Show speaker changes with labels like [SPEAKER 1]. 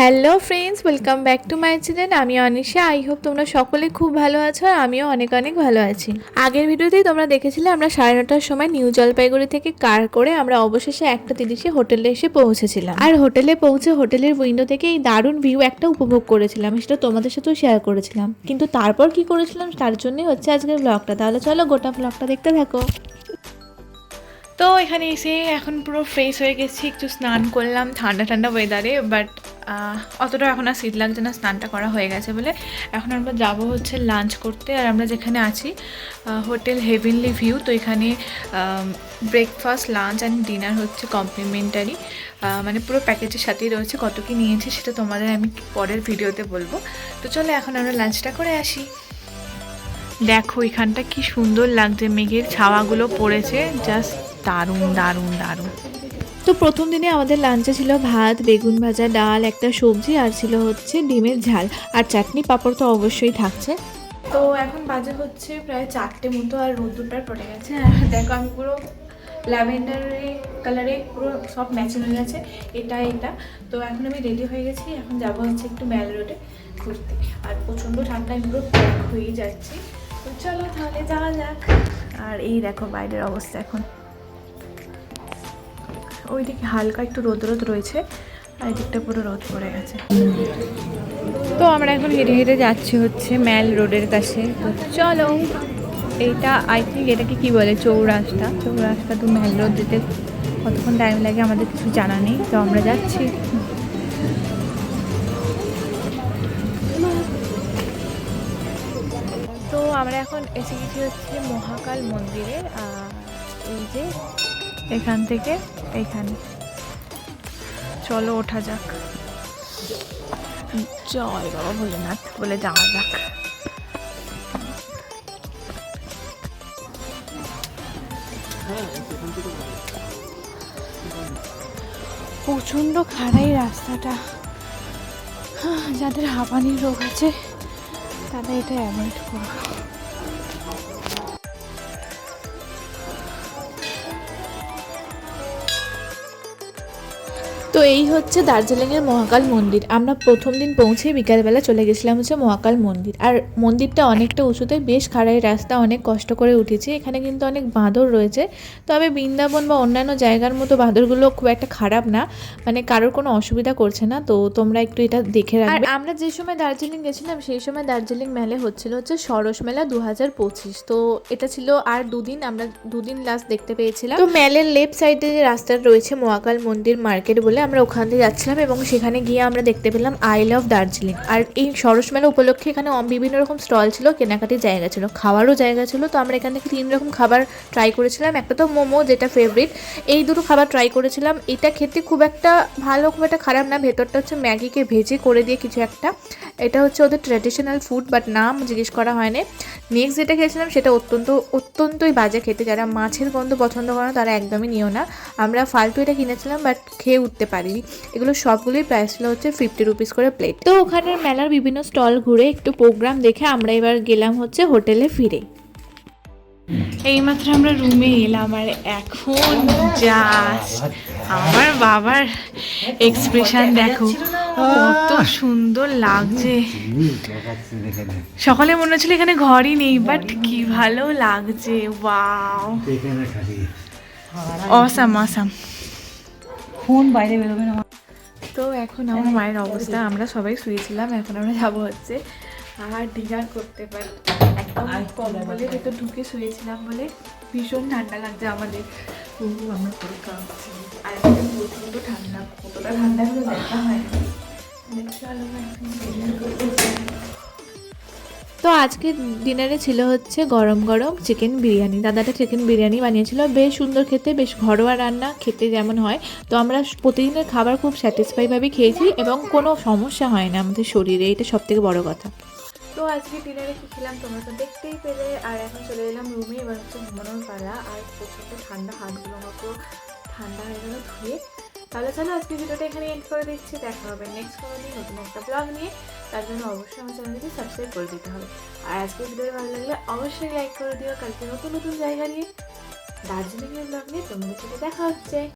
[SPEAKER 1] Hello friends welcome back to my channel আমি Anisha. I hope তোমরা সকলে খুব ভালো আছো আর আমিও অনেক অনেক ভালো আছি। আগের ভিডিওতেই তোমরা দেখেছিলে আমরা সাড়ে নটার সময় নিউ জলপাইগুড়ি থেকে কার করে আমরা অবশেষে একটা তিরিশে হোটেলে এসে পৌঁছেছিলাম। আর হোটেলে পৌঁছে হোটেলের উইন্ডো থেকে এই দারুণ ভিউ একটা উপভোগ করেছিলাম, সেটা তোমাদের সাথেও শেয়ার করেছিলাম। কিন্তু তারপর কি করেছিলাম তার জন্যই হচ্ছে আজকের ব্লগটা তাহলে চলো গোটা ব্লগটা দেখতে থাকো। তো এখানে এসে এখন পুরো ফ্রেশ হয়ে গেছি, একটু স্নান করলাম ঠান্ডা ঠান্ডা ওয়েদারে বাট অতটা এখন আর শীত লাগছে না, স্নানটা করা হয়ে গেছে বলে। এখন আমরা যাব হচ্ছে লাঞ্চ করতে, আর আমরা যেখানে আছি হোটেল হেভেনলি ভিউ তো এখানে ব্রেকফাস্ট লাঞ্চ অ্যান্ড ডিনার হচ্ছে কমপ্লিমেন্টারি মানে পুরো প্যাকেজের সাথেই রয়েছে, কত কী নিয়েছি সেটা তোমাদের আমি পরের ভিডিওতে বলব। তো চলো এখন আমরা লাঞ্চটা করে আসি। দেখো এখানটা কি সুন্দর লাগছে, মেঘের ছাওয়াগুলো পড়েছে জাস্ট দারুণ দারুণ দারুণ। তো প্রথম দিনে আমাদের লাঞ্চে ছিল ভাত বেগুন ভাজা ডাল একটা সবজি আর ছিল হচ্ছে ডিমের ঝাল। আর চাটনি পাঁপড় তো অবশ্যই থাকছে। তো এখন বাজে হচ্ছে প্রায় চারটে মতো আর রোদ্দুরটা পড়ে গেছে। আর দেখো আমি পুরো ল্যাভেন্ডারে কালারে পুরো সব ম্যাচিং হয়ে গেছে এটা এটা। তো এখন আমি রেডি হয়ে গেছি এখন যাব হচ্ছে একটু ম্যাল রোডে ঘুরতে। আর প্রচণ্ড ঠান্ডা আমি পুরো প্যাক হয়ে যাচ্ছি। তো চলো তাহলে যাওয়া যাক। আর এই দেখো বাইরের অবস্থা এখন। ওইদিকে হালকা একটু রোদ রোদ রয়েছে, আর এদিকটা পুরো রোদ পড়ে গেছে। তো আমরা এখন হেঁটে হেঁটে যাচ্ছি হচ্ছে ম্যাল রোডের কাছে। তো চলো, এইটা আই থিঙ্ক এটাকে কি বলে? চৌরাস্তা। চৌরাস্তা তো ম্যাল রোড যেতে কতক্ষণ টাইম লাগে আমাদের কিছু জানা নেই। তো আমরা যাচ্ছি। তো আমরা এখন এসে গেছি হচ্ছে মহাকাল মন্দিরে। এই যে এখান থেকে এইখানে। চলো ওঠা যাক। জয় বাবা ভোলেনাথ, বলে যাওয়া যাক। প্রচণ্ড খাড়াই রাস্তাটা। যাদের হাঁপানির রোগ আছে তারা এটা অ্যাভয়েড করো। তো এই হচ্ছে দার্জিলিংয়ের মহাকাল মন্দির। আমরা প্রথম দিন পৌঁছে বিকালবেলা চলে গেছিলাম হচ্ছে মহাকাল মন্দির। আর মন্দিরটা অনেকটা উঁচুতে বেশ খাড়াই রাস্তা অনেক কষ্ট করে উঠেছি। এখানে কিন্তু অনেক বাঁদর রয়েছে। তবে বৃন্দাবন বা অন্যান্য জায়গার মতো বাঁদরগুলো খুব একটা খারাপ না। মানে কারোর কোনো অসুবিধা করছে না। তো তোমরা একটু এটা দেখে রাখবে। আর আমরা যে সময় দার্জিলিং গেছিলাম সেই সময় দার্জিলিং মেলে হচ্ছিল হচ্ছে সরস মেলা দু হাজার পঁচিশ। তো এটা ছিল আর দুদিন আমরা দুদিন লাস্ট দেখতে পেয়েছিলাম। তো মেলের লেফট সাইডে যে রাস্তাটা রয়েছে মহাকাল মন্দির মার্কেট বলে আমরা ওখান দিয়ে যাচ্ছিলাম এবং সেখানে গিয়ে আমরা দেখতে পেলাম আই লাভ দার্জিলিং আর এই সরস মেলা উপলক্ষে এখানে বিভিন্ন রকম স্টল ছিল, কেনাকাটির জায়গা ছিল, খাওয়ারও জায়গা ছিল। তো আমরা এখান থেকে তিন রকম খাবার ট্রাই করেছিলাম। একটা তো মোমো, যেটা ফেভারিট এই দুটো খাবার ট্রাই করেছিলাম। এটা খেতে খুব একটা ভালো, খুব একটা খারাপ না। ভেতরটা হচ্ছে ম্যাগিকে ভেজে করে দিয়ে কিছু একটা। এটা হচ্ছে ওদের ট্র্যাডিশনাল ফুড বাট নাম জিজ্ঞেস করা হয়নি। নেক্সট যেটা খেয়েছিলাম, সেটা অত্যন্ত, অত্যন্তই বাজে খেতে। যারা মাছের গন্ধ পছন্দ করে না, তারা একদমই নিও না। আমরা ফালতু এটা কিনেছিলাম বাট খেয়ে উঠতে পারিনি। এগুলো সবগুলোই প্রাইস ছিল হচ্ছে ফিফটি রুপিস করে প্লেট তো ওখানের মেলার বিভিন্ন স্টল ঘুরে একটু প্রোগ্রাম দেখে আমরা এবার গেলাম হচ্ছে হোটেলে ফিরে। এইমাত্র আমরা রুমে এলাম আর এখন জাস্ট আমার বাবার এক্সপ্রেশন দেখো কত সুন্দর লাগছে। সকালে মনে হচ্ছিল এখানে ঘরই নেই বাট কি ভালো লাগছে ওয়াও অসাম অসাম
[SPEAKER 2] ফোন বাইরে বেরোবে না
[SPEAKER 1] তো এখন আমার মায়ের অবস্থা আমরা সবাই শুয়েছিলাম এখন আমরা যাব হচ্ছে আর ডিনার করতে পারি। একদম ভেতর ঢুকে শুয়েছিলাম বলে ভীষণ ঠান্ডা লাগছে আমাদের। আমরা আর প্রচণ্ড ঠান্ডা কতটা ঠান্ডা দেখা হয় চলো এখন করতে। তো আজকে ডিনারে ছিল হচ্ছে গরম গরম চিকেন বিরিয়ানি। দাদাটা চিকেন বিরিয়ানি বানিয়েছিল। বেশ সুন্দর খেতে, বেশ ঘরোয়া রান্না, খেতে যেমন হয়। তো আমরা প্রতিদিনের খাবার খুব স্যাটিসফাইভাবে খেয়েছি এবং কোনো সমস্যা হয় না আমাদের শরীরে। এটা সব থেকে বড় কথা। তো আজকে ডিনারে কী খেলাম তোমরা তো দেখতেই পেলে। আর এখন চলে এলাম রুমে এবার হচ্ছে ঘুমানোর পালা। আর প্রচণ্ড ঠান্ডা, হাতগুলো পুরো ঠান্ডা হয়ে গেল ধুয়ে। তাহলে চলো আজকে ভিডিওটা এখানে এন্ড করে দিচ্ছি। দেখা হবে নেক্সট কোনো দিন নতুন একটা ব্লগ নিয়ে। তার জন্য অবশ্যই আমার চ্যানেলটি সাবস্ক্রাইব করে দিতে হবে। আর আজকে ভিডিও ভালো লাগলে অবশ্যই লাইক করে দিও। কালকে নতুন নতুন জায়গা নিয়ে। দার্জিলিংয়ের ব্লগ নিয়ে তোমাদের সাথে দেখা হচ্ছে।